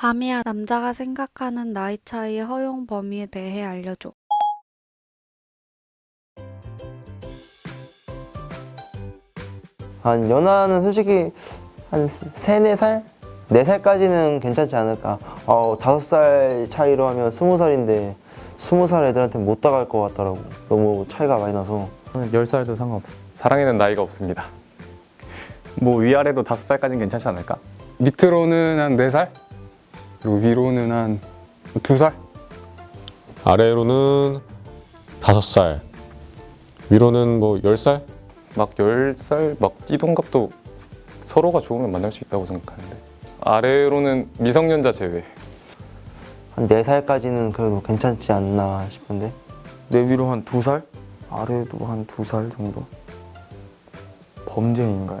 밤이야 남자가 생각하는 나이 차이의 허용 범위에 대해 알려줘. 한 연하는 솔직히 한 세네 살? 네 살까지는 괜찮지 않을까. 어, 다섯 살 차이로 하면 스무 살인데 스무 살 애들한테 못 다가갈 것 같더라고. 너무 차이가 많이 나서. 10살도 상관없어. 사랑에는 나이가 없습니다. 뭐 위아래로 다섯 살까지는 괜찮지 않을까? 밑으로는 한 4살? 그리고 위로는 한 2살? 아래로는 다섯 살, 위로는 뭐 열 살? 막 10살 막 띠동갑도 서로가 좋으면 만날 수 있다고 생각하는데 아래로는 미성년자 제외 한네 살까지는 그래도 괜찮지 않나 싶은데. 내 위로 한 두 살? 아래도 한 두 살 정도? 범죄인가요?